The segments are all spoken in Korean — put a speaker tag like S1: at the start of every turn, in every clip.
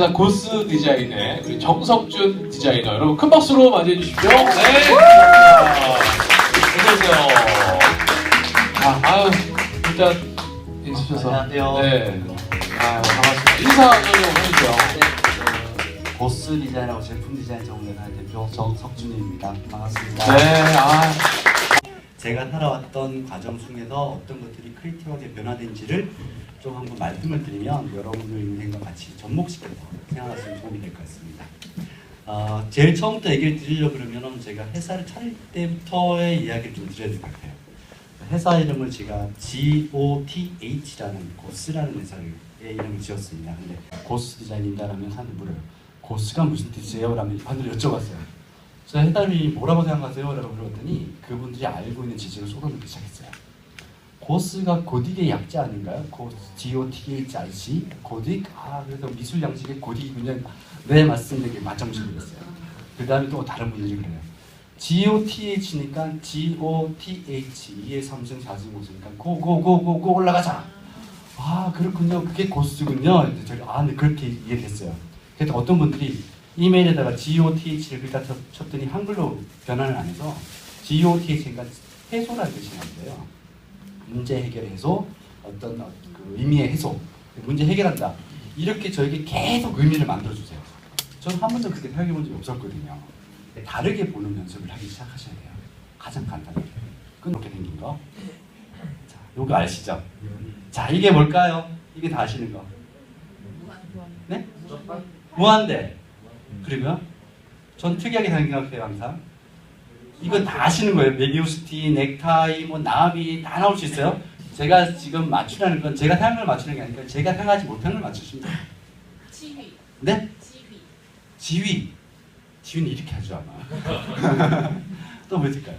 S1: 명예회사 고스 디자인의 우리 정석준 디자이너 여러분 큰 박수로 맞이해 주십시오. 네. 어서오세요. 아, 아유, 일단 인수셔서.
S2: 안녕하세요.
S1: 네. 아, 반갑습니다. 인사 좀 해주세요.
S2: 네, 보스 디자인하고 제품 디자인 전문회사의 대표 정석준입니다. 반갑습니다.
S1: 네, 아,
S2: 제가 살아왔던 과정 중에서 어떤 것들이 크리티브하게 변화된지를 좀 한번 말씀을 드리면 여러분들 인생과 같이 접목시켜서 생각하시면 도움이 될 것 같습니다. 어, 제일 처음부터 얘기를 드리려고 그러면 제가 회사를 차릴 때부터의 이야기를 좀 드려야 될 것 같아요. 회사 이름을 제가 GOTH라는 고스라는 회사의 이름을 지었습니다. 근데 고스 디자인인가라면 사람들이 물어요. 고스가 무슨 뜻이에요? 라면 반대로 여쭤봤어요. 제가 해달이 뭐라고 생각하세요? 라고 물어봤더니 그분들이 알고 있는 지식을 쏟아내기 시작했어요. 고스가 고딕의 약자 아닌가요? 고, G-O-T-H-I-C? 고딕? 아, 그래서 미술 양식의 고딕이군요. 네, 맞습니다. 이게 맞장식이 됐어요. 그 다음에 또 다른 분들이 그래요. G-O-T-H니까 G-O-T-H 2의 3승 4승 5승이니까 고고고고고 올라가자. 아 그렇군요. 그게 고스군요. 저희 아 네, 그렇게 이해됐어요. 그래서 어떤 분들이 이메일에다가 GOTH를 글자 쳤- 쳤더니 한글로 변환을 안 해서 GOTH니까 해소라는 뜻이 나온대요. 문제 해결 해소, 어떤 어, 그 의미의 해소, 문제 해결한다. 이렇게 저에게 계속 의미를 만들어 주세요. 저는 한 번도 그렇게 생각해 본 적이 없었거든요. 다르게 보는 연습을 하기 시작하셔야 돼요. 가장 간단하게. 끊게 생긴 거. 자, 요거 아시죠? 자, 이게 뭘까요? 이게 다 아시는 거. 네? 무한대. 그리고요? 전 특이하게 생각해요, 항상. 이거 다 아시는 거예요. 메비우스티, 넥타이, 뭐 나비 다 나올 수 있어요. 제가 지금 맞추라는 건 제가 생각을 맞추는 게 아니라 제가 생각하지 못한 걸 맞추시면 돼요.
S3: 지휘,
S2: 네?
S3: 지휘.
S2: 지휘. 지휘는 이렇게 하죠 아마. 또 뭐 있을까요?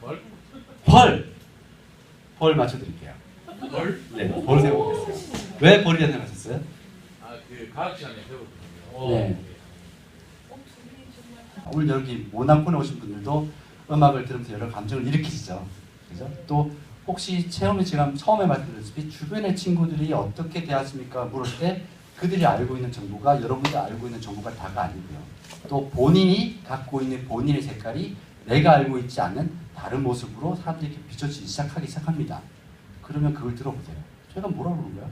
S1: 뭘?
S2: 벌. 벌 맞춰드릴게요.
S1: 뭘?
S2: 네, 벌 생각했어요. 왜 벌이라 생각하셨어요?
S1: 아, 그 과학 시간에 배웠거든요.
S2: 네. 오늘 여기 모나코에 오신 분들도 음악을 들으면서 여러 감정을 일으키시죠. 그죠? 또 혹시 체험에 제가 처음에 말씀드렸듯이 주변의 친구들이 어떻게 대하십니까 물을 때 그들이 알고 있는 정보가 여러분들 알고 있는 정보가 다가 아니고요. 또 본인이 갖고 있는 본인의 색깔이 내가 알고 있지 않는 다른 모습으로 사람들에게 비춰지기 시작하기 시작합니다. 그러면 그걸 들어보세요. 제가 뭐라고 그러는 거야?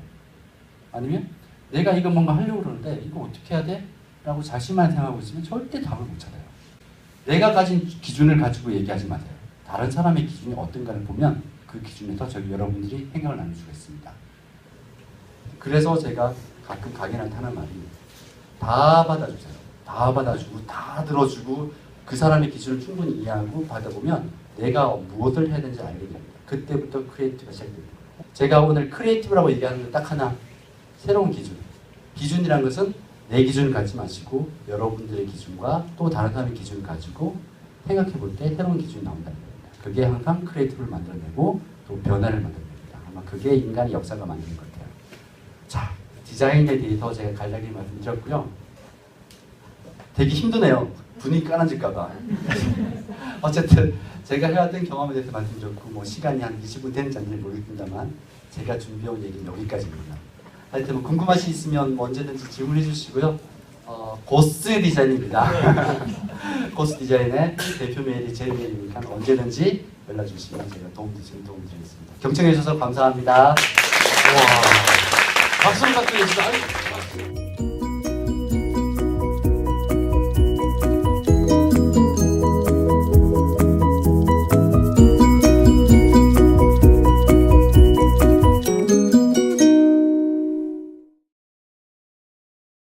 S2: 아니면 내가 이거 뭔가 하려고 그러는데 이거 어떻게 해야 돼? 라고 자신만 생각하고 있으면 절대 답을 못 찾아요. 내가 가진 기준을 가지고 얘기하지 마세요. 다른 사람의 기준이 어떤가를 보면 그 기준에서 저희 여러분들이 생각을 나눌 수가 있습니다. 그래서 제가 가끔 강연할 때 하는 말이 다 받아주세요. 다 받아주고 다 들어주고 그 사람의 기준을 충분히 이해하고 받아보면 내가 무엇을 해야 되는지 알게 됩니다. 그때부터 크리에이티브가 시작됩니다. 제가 오늘 크리에이티브라고 얘기하는 건딱 하나 새로운 기준. 기준이란 것은 내 기준을 갖지 마시고 여러분들의 기준과 또 다른 사람의 기준을 가지고 생각해 볼 때 새로운 기준이 나온다는 겁니다. 그게 항상 크리에이티브를 만들어내고 또 변화를 만들어냅니다. 아마 그게 인간의 역사가 만드는 것 같아요. 자, 디자인에 대해서 제가 간략히 말씀드렸고요. 되게 힘드네요. 분위기 까나질까봐. 어쨌든 제가 해왔던 경험에 대해서 말씀드렸고 뭐 시간이 한 20분 되는지 아닌지 모르겠습니다만 제가 준비해온 얘기는 여기까지입니다. 하여튼 뭐 궁금하신 있으면 뭐 언제든지 질문해 주시고요. 어, 고스 디자인입니다. 고스 디자인의 대표 메일이 제 메일이니까 언제든지 연락 주시면 제가 도움 드리면 도움 드리겠습니다. 경청해 주셔서 감사합니다.
S1: 와. 박수 박수.